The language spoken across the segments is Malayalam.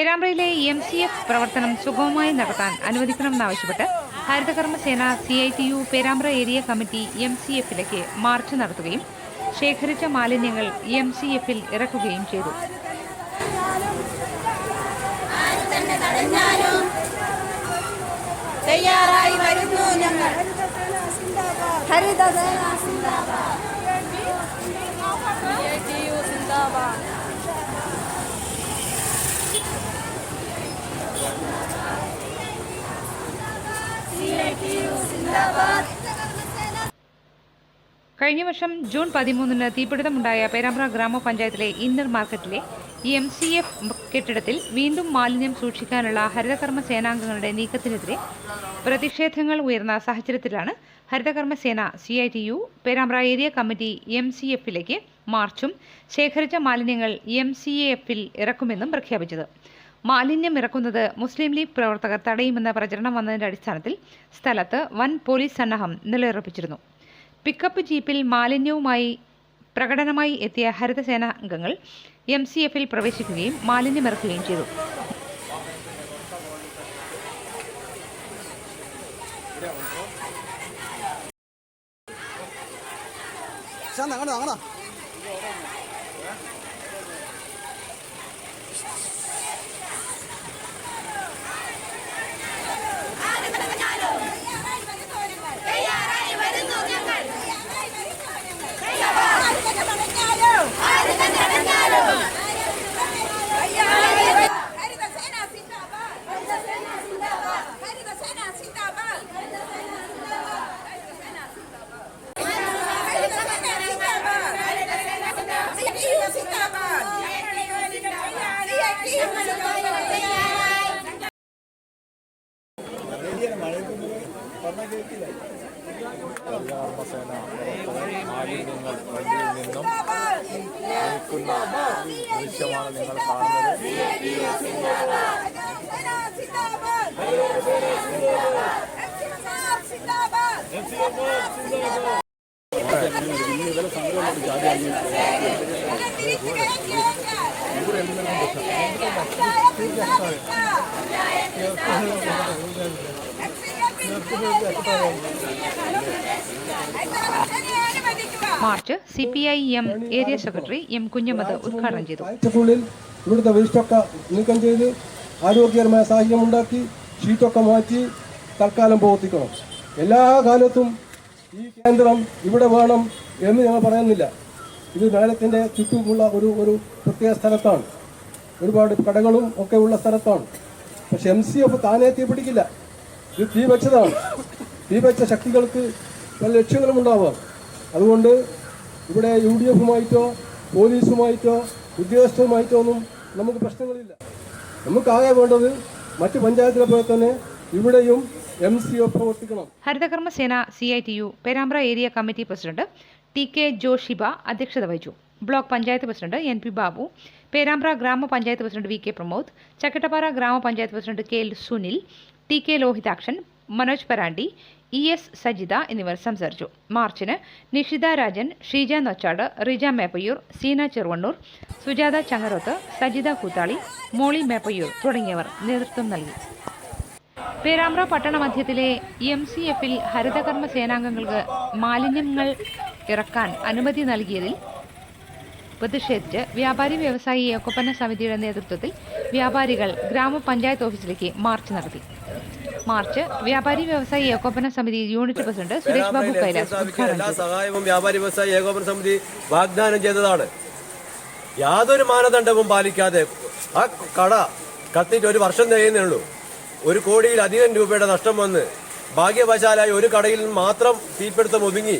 പേരാമ്പ്രയിലെ എം സി എഫ് പ്രവർത്തനം സുഗമമായി നടത്താൻ അനുവദിക്കണമെന്നാവശ്യപ്പെട്ട് ഹരിതകർമ്മസേന C I T U Perambra area committee M C എഫിലേക്ക് മാർച്ച് നടത്തുകയും ശേഖരിച്ച മാലിന്യങ്ങൾ എം സി എഫിൽ ഇറക്കുകയും ചെയ്തു. തയ്യാറായി വരുന്നു ഞങ്ങൾ ഹരിതസേന കഴിഞ്ഞ വർഷം ജൂൺ പതിമൂന്നിന് തീപിടുത്തമുണ്ടായ പേരാമ്പ്ര ഗ്രാമപഞ്ചായത്തിലെ ഇന്നർ മാർക്കറ്റിലെ എം സി എഫ് കെട്ടിടത്തിൽ വീണ്ടും മാലിന്യം സൂക്ഷിക്കാനുള്ള ഹരിതകർമ്മ സേനാംഗങ്ങളുടെ നീക്കത്തിനെതിരെ പ്രതിഷേധങ്ങൾ ഉയർന്ന സാഹചര്യത്തിലാണ് ഹരിതകർമ്മ സേന C I T U Perambra area committee M C എഫിലേക്ക് മാർച്ചും ശേഖരിച്ച മാലിന്യങ്ങൾ എം സി എഫിൽ ഇറക്കുമെന്നും പ്രഖ്യാപിച്ചത്. മാലിന്യം ഇറക്കുന്നത് മുസ്ലിം ലീഗ് പ്രവർത്തകർ തടയുമെന്ന പ്രചരണം വന്നതിന്റെ അടിസ്ഥാനത്തിൽ സ്ഥലത്ത് വൻ പോലീസ് സന്നാഹം നിലയുറപ്പിച്ചിരുന്നു. പിക്കപ്പ് ജീപ്പിൽ മാലിന്യവുമായി പ്രകടനമായി എത്തിയ ഹരിതസേന അംഗങ്ങൾ എം സി എഫിൽ പ്രവേശിക്കുകയും മാലിന്യമിറക്കുകയും ചെയ്തു. കർമ്മസേന പ്രവർത്തകർ മാലിന്യങ്ങൾ വണ്ടിയിൽ നിന്നും നീക്കുന്ന ദൃശ്യമാണ് നിങ്ങൾ കാണുന്നത് march C P I M area secretary M Kunhammad ഉദ്ഘാടനം ചെയ്തു. ഇവിടുത്തെ വേസ്റ്റൊക്കെ നീക്കം ചെയ്ത് ആരോഗ്യകരമായ സാഹചര്യം ഉണ്ടാക്കി ഷീറ്റൊക്കെ മാറ്റി തൽക്കാലം പ്രവർത്തിക്കണം. എല്ലാ കാലത്തും ഈ കേന്ദ്രം ഇവിടെ വേണം എന്ന് ഞങ്ങൾ പറയുന്നില്ല. ഇത് നഗരത്തിന്റെ ചുറ്റുമുള്ള ഒരു ഒരു പ്രത്യേക സ്ഥലത്താണ്. ഒരുപാട് കടകളും ഒക്കെ ഉള്ള സ്ഥലത്താണ്. പക്ഷെ എം സി എഫ് താനെത്തി പിടിക്കില്ല ഇത് തീ വെച്ചതാണ്. തീ വെച്ച ശക്തികൾക്ക് പല ലക്ഷ്യങ്ങളും ഉണ്ടാവാം അതുകൊണ്ട് ഇവിടെ യു ഡി എഫുമായിട്ടോ പോലീസുമായിട്ടോ ഉദ്യോഗസ്ഥരുമായിട്ടോ ഒന്നും നമുക്ക് പ്രശ്നങ്ങളില്ല. നമുക്കാകെ വേണ്ടത് മറ്റ് പഞ്ചായത്തിലെ പോലെ തന്നെ ഇവിടെയും എം സി ഒ പ്രവർത്തിക്കണം. ഹരിതകർമ്മസേന C I T U Perambra area committee president T K Joshiba അധ്യക്ഷത വഹിച്ചു. Block panchayat president N P Babu Perambra ഗ്രാമപഞ്ചായത്ത് president V K Pramod Chakkittapara ഗ്രാമപഞ്ചായത്ത് president K L Sunil T K Lohithakshan Manoj Parandi E S Sajitha എന്നിവർ സംസാരിച്ചു. മാർച്ചിന് നിഷിത രാജൻ ഷീജ നൊച്ചാട് റിജ മേപ്പയ്യൂർ സീന ചെറുവണ്ണൂർ സുജാത ചങ്ങരോത്ത് സജിത കൂത്താളി മോളി മേപ്പയ്യൂർ തുടങ്ങിയവർ നേതൃത്വം നൽകി. പേരാമ്പ്ര പട്ടണ മധ്യത്തിലെ എം സി എഫിൽ ഹരിതകർമ്മ സേനാംഗങ്ങൾക്ക് മാലിന്യങ്ങൾ ഇറക്കാൻ അനുമതി നൽകിയതിൽ പ്രതിഷേധിച്ച് വ്യാപാരി വ്യവസായി ഏകോപന സമിതിയുടെ നേതൃത്വത്തിൽ വ്യാപാരികൾ ഗ്രാമപഞ്ചായത്ത് ഓഫീസിലേക്ക് മാർച്ച് നടത്തി. മാർച്ച് വ്യാപാരി വ്യവസായി ഏകോപന സമിതി യൂണിറ്റ് പ്രസിഡന്റ് സുരേഷ് ബാബു കൈലാസ് എല്ലാ സഹായവും വ്യാപാരി വ്യവസായി ഏകോപന സമിതി വാഗ്ദാനം ചെയ്തതാണ്. യാതൊരു മാനദണ്ഡവും പാലിക്കാതെ ആ കട കത്തിയിട്ട് ഒരു വർഷം തികയുന്നേ ഉള്ളൂ ഒരു കോടിയിലധികം രൂപയുടെ നഷ്ടം വന്ന് ഭാഗ്യവശാലായി ഒരു കടയിൽ മാത്രം തീപിടുത്തം ഒതുങ്ങി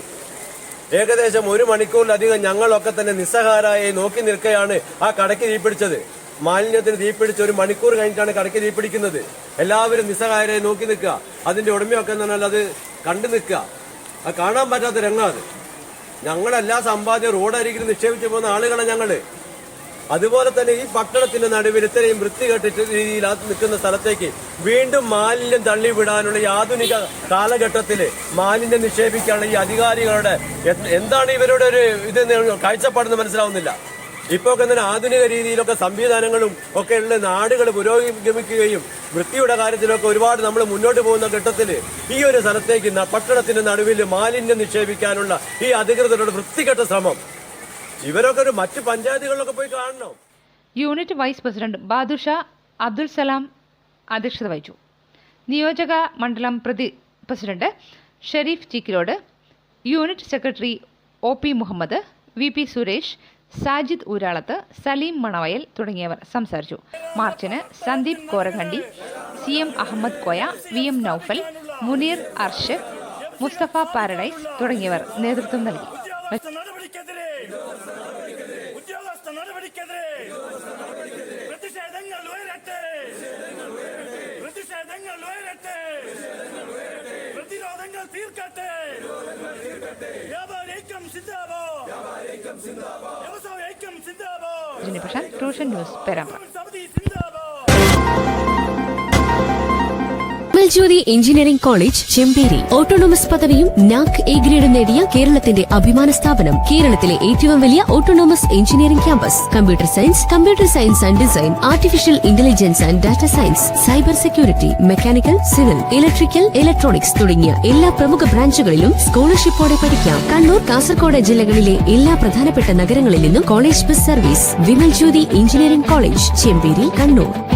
ഏകദേശം ഒരു മണിക്കൂറിലധികം ഞങ്ങളൊക്കെ തന്നെ നിസ്സഹാരായി നോക്കി നിൽക്കുകയാണ് ആ കടയ്ക്ക് തീപിടിച്ചത്. മാലിന്യത്തിന് തീപിടിച്ച് ഒരു മണിക്കൂർ കഴിഞ്ഞിട്ടാണ് കടയ്ക്ക് തീപിടിക്കുന്നത്. എല്ലാവരും നിസ്സഹായരെ നോക്കി നിൽക്കുക. അതിന്റെ ഉടമയൊക്കെ എന്ന് പറഞ്ഞാൽ അത് കണ്ടു നിൽക്കുക. അത് കാണാൻ പറ്റാത്ത രംഗമാണ് ഞങ്ങളെല്ലാ സമ്പാദ്യം റോഡരികിൽ നിക്ഷേപിച്ചു പോകുന്ന ആളുകളാണ് ഞങ്ങൾ. അതുപോലെ തന്നെ ഈ പട്ടണത്തിന്റെ നടുവിൽ ഇത്രയും വൃത്തികെട്ട രീതിയിൽ നിൽക്കുന്ന സ്ഥലത്തേക്ക് വീണ്ടും മാലിന്യം തള്ളിവിടാനുള്ള ഈ ആധുനിക കാലഘട്ടത്തിൽ മാലിന്യം നിക്ഷേപിക്കാനുള്ള ഈ അധികാരികളുടെ എന്താണ് ഇവരുടെ ഒരു ഇത് കാഴ്ചപ്പാടെന്ന് മനസ്സിലാവുന്നില്ല. ഇപ്പൊ ഒക്കെ തന്നെ ആധുനിക രീതിയിലൊക്കെ സംവിധാനങ്ങളും ഒക്കെ ഉള്ള നാടുകൾ പുരോഗമിക്കുകയും വൃത്തിയുടെ കാര്യത്തിലൊക്കെ ഒരുപാട് നമ്മൾ മുന്നോട്ട് പോകുന്ന ഘട്ടത്തിൽ ഈ ഒരു സ്ഥലത്തേക്ക് പട്ടണത്തിന്റെ നടുവിൽ മാലിന്യം നിക്ഷേപിക്കാനുള്ള ഈ അധികൃതരുടെ വൃത്തികെട്ട ശ്രമം. ഇവരൊക്കെ ഒരു മറ്റ് പഞ്ചായത്തുകളിലൊക്കെ പോയി കാണണം. Unit vice president Badusha Abdul Salam അധ്യക്ഷത വഹിച്ചു. നിയോജക മണ്ഡലം പ്രതി president Sharif Cheekkilode unit secretary O P Muhammad V P Suresh Sajid Uralath Saleem Manavayal തുടങ്ങിയവർ സംസാരിച്ചു. മാർച്ചിന് Sandeep Korakandi C M Ahammed Koya V M Noufal Muneer Arshad Musthafa Paradise തുടങ്ങിയവർ നേതൃത്വം നൽകി. പ്രതിഷേധങ്ങൾ ഉയരട്ടെ. പ്രതിഷേധങ്ങൾ ഉയരട്ടെ. തീർക്കട്ടെ. Rajani Prasanth ട്രൂഷൻ news Perambra. Jyothi engineering college Chemperi. Autonomous പദവിയും നാക് എ ഗ്രേഡും നേടിയ കേരളത്തിന്റെ അഭിമാന സ്ഥാപനം കേരളത്തിലെ ഏറ്റവും വലിയ autonomous engineering campus. Computer science computer science and design artificial intelligence and data science cyber security mechanical civil electrical electronics തുടങ്ങിയ എല്ലാ പ്രമുഖ ബ്രാഞ്ചുകളിലും സ്കോളർഷിപ്പോടെ പഠിക്കാം. കണ്ണൂർ കാസർഗോഡ് ജില്ലകളിലെ എല്ലാ പ്രധാനപ്പെട്ട നഗരങ്ങളിൽ നിന്നും college bus service. Vimal Jyothi engineering college Chemperi Kannur.